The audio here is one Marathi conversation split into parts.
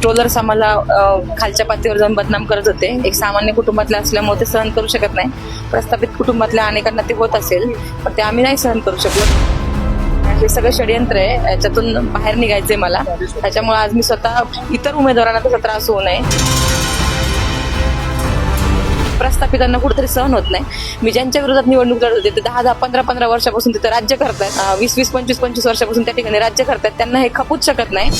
ट्रोलर्स आम्हाला खालच्या पातळीवर जाऊन बदनाम करत होते. एक सामान्य कुटुंबातले असल्यामुळे ते सहन करू शकत नाही. प्रस्थापित कुटुंबातल्या अनेकांना ते होत असेल पण ते आम्ही नाही सहन करू शकलो. हे सगळं षडयंत्र आहे. याच्यातून बाहेर निघायचंय मला. त्याच्यामुळे आज मी स्वतः इतर उमेदवारांना त्याचा त्रास होऊ नये. प्रस्थापितांना कुठेतरी सहन होत नाही. मी ज्यांच्या विरोधात निवडणूक लढत होते ते दहा दहा पंधरा पंधरा वर्षापासून तिथे राज्य करतायत. वीस वीस पंचवीस पंचवीस वर्षापासून त्या ठिकाणी राज्य करतायत. त्यांना हे खपूच शकत नाही.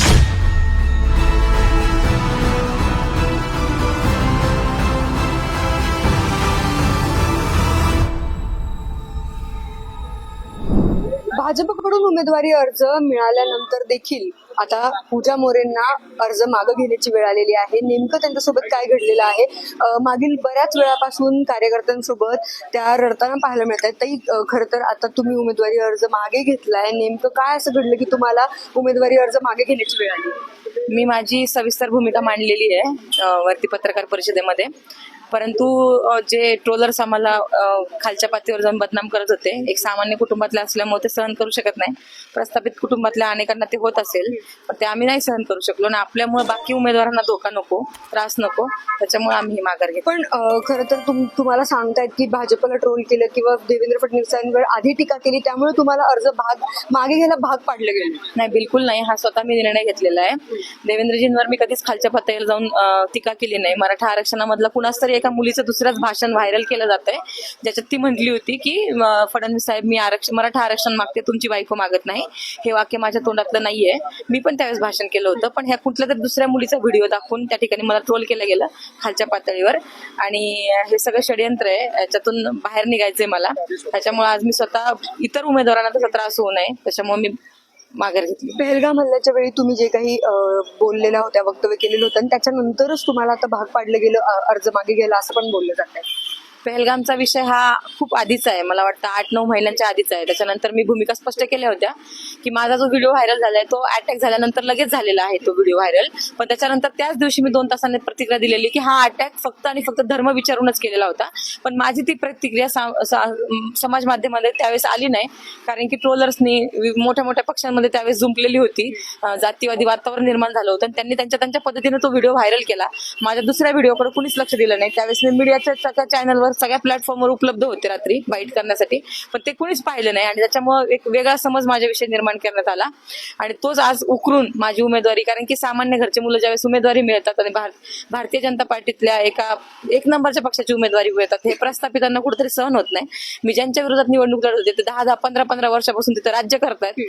भाजपकडून उमेदवारी अर्ज मिळाल्यानंतर देखील आता पूजा मोरेंना अर्ज मागं घेण्याची वेळ आलेली आहे. नेमकं त्यांच्यासोबत काय घडलेलं आहे? मागील बऱ्याच वेळापासून कार्यकर्त्यांसोबत त्या रडताना पाहायला मिळत आहेत ताई खरं तर आता तुम्ही उमेदवारी अर्ज मागे घेतलाय. नेमकं काय असं घडलं की तुम्हाला उमेदवारी अर्ज मागे घेण्याची वेळ आली? मी माझी सविस्तर भूमिका मांडलेली आहे वरती पत्रकार परिषदेमध्ये. परंतु जे ट्रोलर्स आम्हाला खालच्या पातळीवर जाऊन बदनाम करत होते एक सामान्य कुटुंबातले असल्यामुळे ते सहन करू शकत नाही. प्रस्थापित कुटुंबातल्या अनेकांना ते होत असेल पण ते आम्ही नाही सहन करू शकलो. आणि आपल्यामुळे बाकी उमेदवारांना धोका नको त्रास नको त्याच्यामुळे आम्ही ही माघार घेतो पण खरं तर तुम तुम्हाला सांगतायत की भाजपला ट्रोल केलं किंवा देवेंद्र फडणवीसांवर आधी टीका केली त्यामुळे तुम्हाला अर्ज भाग मागे घ्यायला भाग पाडले गेले. नाही बिलकुल नाही. हा स्वतः मी निर्णय घेतलेला आहे. देवेंद्रजींवर मी कधीच खालच्या पातळीवर जाऊन टीका केली नाही. मराठा आरक्षणामधला कुणाच तरी एका मुलीचं दुसऱ्याच भाषण व्हायरल केलं जात आहे ज्याच्यात ती म्हटली होती की फडणवीस साहेब मी आरक्षण मराठा आरक्षण मागते तुमची बायको मागत नाही. हे वाक्य माझ्या तोंडातलं नाहीये. मी पण त्यावेळेस भाषण केलं होतं. पण ह्या कुठल्या तरी दुसऱ्या मुलीचा व्हिडिओ दाखवून त्या ठिकाणी मला ट्रोल केलं गेलं खालच्या पातळीवर. आणि हे सगळं षडयंत्र आहे. याच्यातून बाहेर निघायचंय मला. त्याच्यामुळे आज मी स्वतः इतर उमेदवारांना तसा त्रास होऊ नये. त्याच्यामुळे मी माघार घेतली. पहलगाम हल्ल्याच्या वेळी तुम्ही जे काही बोललेल्या होत्या वक्तव्य केलेलं होतं आणि त्याच्यानंतरच तुम्हाला आता भाग पाडलं गेलं अर्ज मागे गेला असं पण बोललं जात आहे पहलगामचा विषय हा खूप आधीचा आहे. मला वाटतं आठ नऊ महिन्यांच्या आधीचा आहे. त्याच्यानंतर मी भूमिका स्पष्ट केल्या होत्या की माझा जो व्हिडिओ व्हायरल झालाय तो अटॅक झाल्यानंतर लगेच झालेला आहे तो व्हिडिओ व्हायरल. पण त्याच्यानंतर त्याच दिवशी मी दोन तासांनी प्रतिक्रिया दिलेली की हा अटॅक फक्त आणि फक्त धर्म विचारूनच केलेला होता. पण माझी ती प्रतिक्रिया सा- समाज माध्यमामध्ये त्यावेळेस आली नाही. कारण की ट्रोलर्सनी मोठ्या मोठ्या पक्षांमध्ये त्यावेळेस जुंपलेली होती. जातीवादी वातावरण निर्माण झालं होतं आणि त्यांनी त्यांच्या त्यांच्या पद्धतीने तो व्हिडिओ व्हायरल केला. माझ्या दुसऱ्या व्हिडिओकडे कुणीच लक्ष दिलं नाही. त्यावेळेस मी मीडियाच्या सगळ्या चॅनलवर सगळ्या प्लॅटफॉर्मवर उपलब्ध होते रात्री वाईट करण्यासाठी. पण ते कुणीच पाहिलं नाही आणि त्याच्यामुळे एक वेगळा समज माझ्याविषयी निर्माण करण्यात आला. आणि तोच आज उकरून माझी उमेदवारी कारण की सामान्य घरचे मुलं ज्यावेळेस उमेदवारी मिळतात आणि भारतीय जनता पार्टीतल्या एका एक नंबरच्या पक्षाची उमेदवारी मिळतात हे प्रस्थापितांना कुठेतरी सहन होत नाही. मी ज्यांच्या विरोधात निवडणूक लढत होते ते दहा दहा पंधरा पंधरा वर्षापासून तिथे राज्य करतात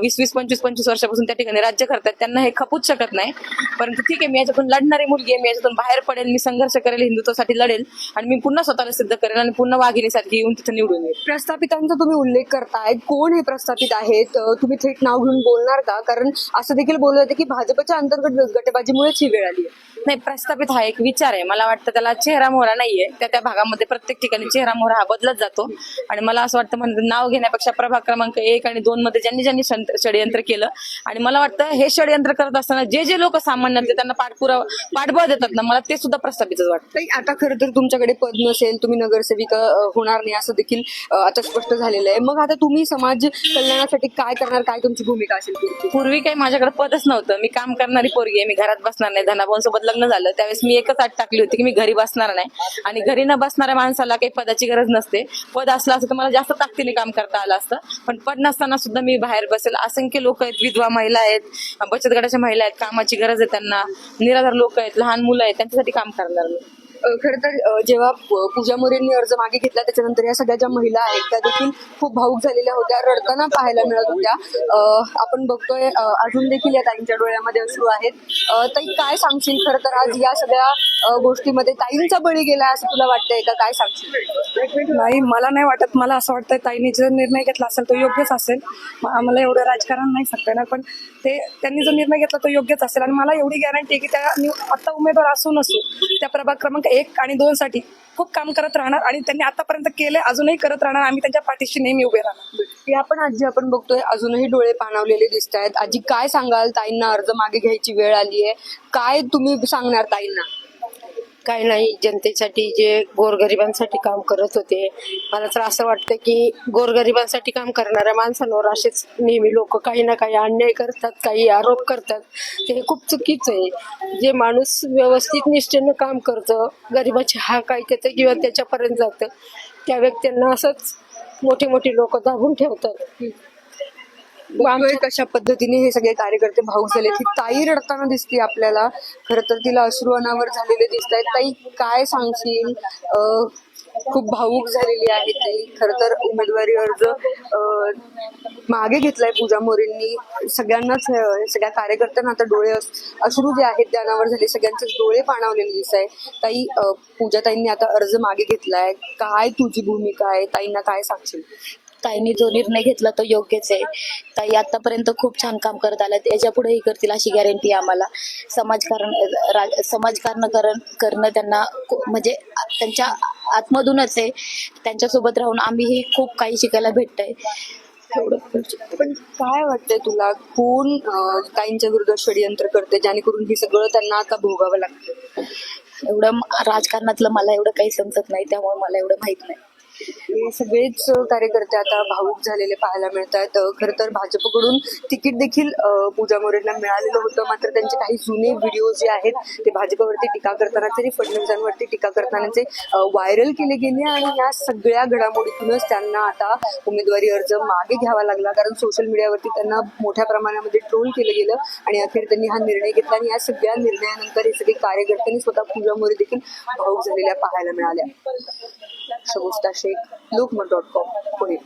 वीस वीस पंचवीस पंचवीस वर्षापासून त्या ठिकाणी राज्य करतात त्यांना हे खपूच शकत नाही. परंतु ठीक आहे मी याच्यातून लढणारी मुलगी आहे मी याच्यातून बाहेर पडेल मी संघर्ष करेल हिंदुत्वासाठी लढेल आणि मी पुन्हा स्वतः स्वतःला सिद्ध करेल आणि पुन्हा वाघिणीसारखी येऊन तिथे निवडून येईल. प्रस्थापितांचा तुम्ही उल्लेख करताय. कोण हे प्रस्थापित आहेत? तुम्ही थेट नाव घेऊन बोलणार का? कारण असं देखील बोललं जातं की भाजपच्या अंतर्गत गटबाजीमुळेच ही वेळ आली नाही प्रस्थापित हा एक विचार आहे. मला वाटतं त्याला चेहरा मोहरा नाहीये. त्या त्या भागामध्ये प्रत्येक ठिकाणी चेहरा मोहरा हा बदलत जातो. आणि मला असं वाटतं म्हणजे नाव घेण्यापेक्षा प्रभाग क्रमांक एक आणि दोन मध्ये ज्यांनी ज्यांनी षड- षडयंत्र केलं. आणि मला वाटतं हे षडयंत्र करत असताना जे जे लोक सामान्य त्यांना पाठपुरावा पाठबळ देतात ना मला ते सुद्धा प्रस्थापितच वाटतं. आता खरं तर तुमच्याकडे पद नसेल तुम्ही नगरसेविका होणार नाही असं देखील आता स्पष्ट झालेलं आहे. मग आता तुम्ही समाज कल्याणासाठी काय करणार? काय तुमची भूमिका असेल पूर्वी काही माझ्याकडे पदच नव्हतं. मी काम करणारी पोरगी आहे. मी घरात बसणार नाही. धनाभाऊंसोबत लग्न झालं. त्यावेळेस मी एकच आठ टाकली होती की मी घरी बसणार नाही. आणि घरी न बसणाऱ्या माणसाला काही पदाची गरज नसते. पद असलं असं तर मला जास्त ताकदीने काम करता आलं असतं. पण पद नसताना सुद्धा मी बाहेर बसेल. असंख्य लोक आहेत. विधवा महिला आहेत. बचत गटाच्या महिला आहेत. कामाची गरज आहे त्यांना. निराधार लोक आहेत. लहान मुलं आहेत. त्यांच्यासाठी काम करणार मी. खरं तर जेव्हा पूजा मोरेंनी अर्ज मागे घेतला त्याच्यानंतर या सगळ्या ज्या महिला आहेत त्या देखील खूप भाऊक झालेल्या होत्या रडताना पाहायला मिळत होत्या. आपण बघतोय अजून देखील या ताईंच्या डोळ्यामध्ये अश्रू आहेत. ताई काय सांगशील? खर तर आज या सगळ्या गोष्टीमध्ये ताईंचा बळी गेला असं तुला वाटतंय का? काय सांगशील? नाही मला नाही वाटत. मला असं वाटतं ताईने जो निर्णय घेतला असेल तो योग्यच असेल. आम्हाला एवढं राजकारण नाही सांगता येणार पण ते त्यांनी जो निर्णय घेतला तो योग्यच असेल. आणि मला एवढी गॅरंटी आहे की त्या निव- आता उमेदवार असू नसू त्या प्रभाग क्रमांक एक आणि दोन साठी खूप काम करत राहणार आणि त्यांनी आतापर्यंत केले अजूनही करत राहणार. आम्ही त्यांच्या पाठीशी नेहमी उभे राहणार. हे आपण आजी आपण बघतोय अजूनही डोळे पाणावलेले दिसत आहेत आजी काय सांगाल ताईंना? अर्ज मागे घ्यायची वेळ आली आहे काय तुम्ही सांगणार ताईंना? काही नाही. जनतेसाठी जे गोरगरिबांसाठी काम करत होते मला तर असं वाटतं की गोरगरिबांसाठी काम करणाऱ्या माणसांवर असेच नेहमी लोक काही ना काही अन्याय करतात काही आरोप करतात. ते हे खूप चुकीचं आहे. जे माणूस व्यवस्थित निष्ठेनं काम करतं गरिबाची हाक ऐकतं किंवा त्याच्यापर्यंत जातं त्या व्यक्तींना असंच मोठे मोठे लोक दाबून ठेवतात. बघतोय कशा पद्धतीने हे सगळे कार्यकर्ते भाऊ झाले ती ताई रडताना दिसते आपल्याला. खर तर तिला अश्रू अनावर झालेले दिसत आहेत. ताई काय सांगशील? खूप भाऊक झालेली आहे ताई खर तर उमेदवारी अर्ज मागे घेतलाय पूजा मोरेंनी. सगळ्यांनाच सगळ्या कार्यकर्त्यांना आता डोळे अश्रू जे आहेत त्या अनावर झाले. सगळ्यांचे डोळे पाणावलेले दिसत आहे ताई पूजा ताईंनी आता अर्ज मागे घेतलाय. काय तुझी भूमिका आहे? ताईंना काय सांगशील? ताईंनी जो निर्णय घेतला तो योग्यच आहे. ताई आतापर्यंत खूप छान काम करत आल्या याच्या पुढेही करतील अशी गॅरंटी आम्हाला. समाजकारण समाजकारण करण करणं त्यांना म्हणजे त्यांच्या आतमधूनच आहे. त्यांच्यासोबत राहून आम्हीही खूप काही शिकायला भेटतंय. पण काय वाटतंय तुला? कोण ताईंच्या विरुद्ध षडयंत्र करते जेणेकरून हे सगळं त्यांना आता भोगावं लागतं एवढं राजकारणातलं मला एवढं काही समजत नाही. त्यामुळे मला एवढं माहीत नाही. सगळेच कार्यकर्ते आता भाऊक झालेले पाहायला मिळतात. खर तर भाजपकडून तिकीट देखील पूजा मोरेंना मिळालेलं होतं. मात्र त्यांचे काही जुने व्हिडिओ जे आहेत ते भाजपवरती टीका करताना तरी फडणवीसांवरती टीका करतानाचे व्हायरल केले गेले आणि या सगळ्या घडामोडीतूनच त्यांना आता उमेदवारी अर्ज मागे घ्यावा लागला. कारण सोशल मीडियावरती त्यांना मोठ्या प्रमाणामध्ये ट्रोल केलं गेलं आणि अखेर त्यांनी हा निर्णय घेतला आणि या सगळ्या निर्णयानंतर हे सगळे कार्यकर्त्यांनी स्वतः पूजा मोरे देखील भाऊक झालेल्या पाहायला मिळाल्या. Shagusta Shaikh. Lokmat dot com Pune